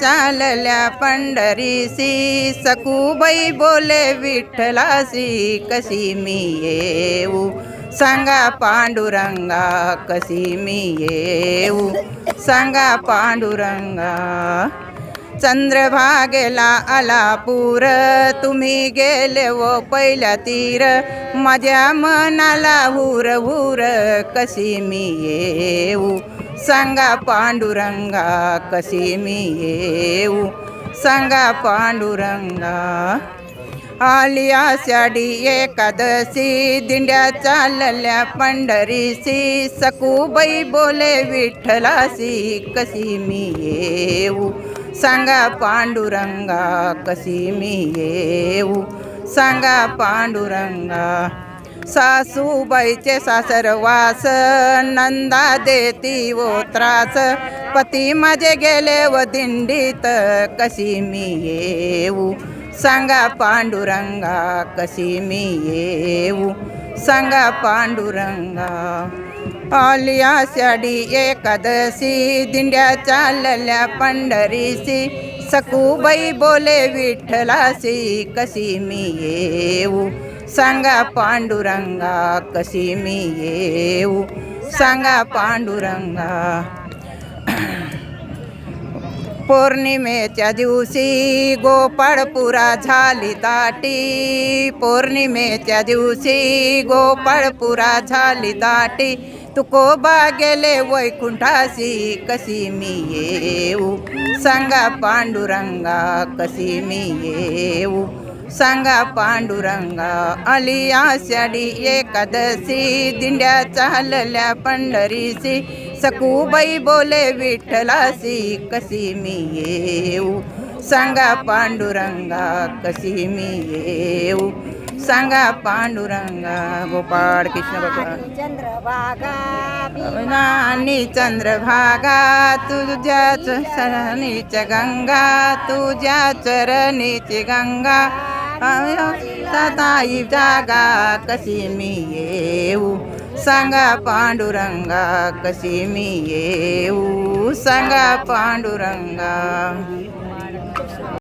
चालल्या पंढरीसी सखूबाई बोले विठ्ठलासी कशी मी येऊ? सांगा पांडुरंगा कशी मी येऊ? सांगा पांडुरंगा चंद्रभागेला आला पूर तुम्ही गेले व पहिल्या तीर. माझ्या मनाला हुर हुर कशी मी येऊ? सांगा पांडुरंगा कशी मी येऊ? सांगा पांडुरंगा. आली आषाढी एकादशी दिंड्या चालल्या पंढरीसी सखूबाई बोले विठ्ठलासी कशी मी येऊ? सांगा पांडुरंगा कशी मी येऊ? सांगा पांडुरंगा. सासूबाईचे सासरवास नंदा देती वो त्रास. पती माझे गेले व दिंडीत कशी मी येऊ? सांगा पांडुरंगा कशी मी येऊ? सांगा पांडुरंगा आलिया साडी एकादशी दिंड्या चालल्या पंढरीसी सकूबाई बोले विठ्ठलासी कशी मी येऊ? सांगा पांडुरंगा कशी मी येऊ? सांगा पांडुरंगा. पौर्णिमेच्या दिवशी गोपाळपुरा झाली दाटी. पौर्णिमेच्या दिवशी गोपाळपुरा झाली दाटी. तुकोबा गेले वैकुंठासी कशी मी येऊ? सांगा पांडुरंगा कशी मी येऊ? सांगा पांडुरंगा आली आषाढी एकादशी दिंड्या चालल्या पंढरीसी सखूबाई बोले विठ्ठलासी कशी मी येऊ? सांगा पांडुरंगा कशी मी येऊ? सांगा पांडुरंगा गोपाळ कृष्ण भगवान. चंद्रभागा चंद्रभागा तुझ्या चरणीच गंगा तुझ्या चरणीची गंगा. सताई जागा कशी मी येऊ सांगा पांडुरंगा कशी मी येऊ सांगा पांडुरंगा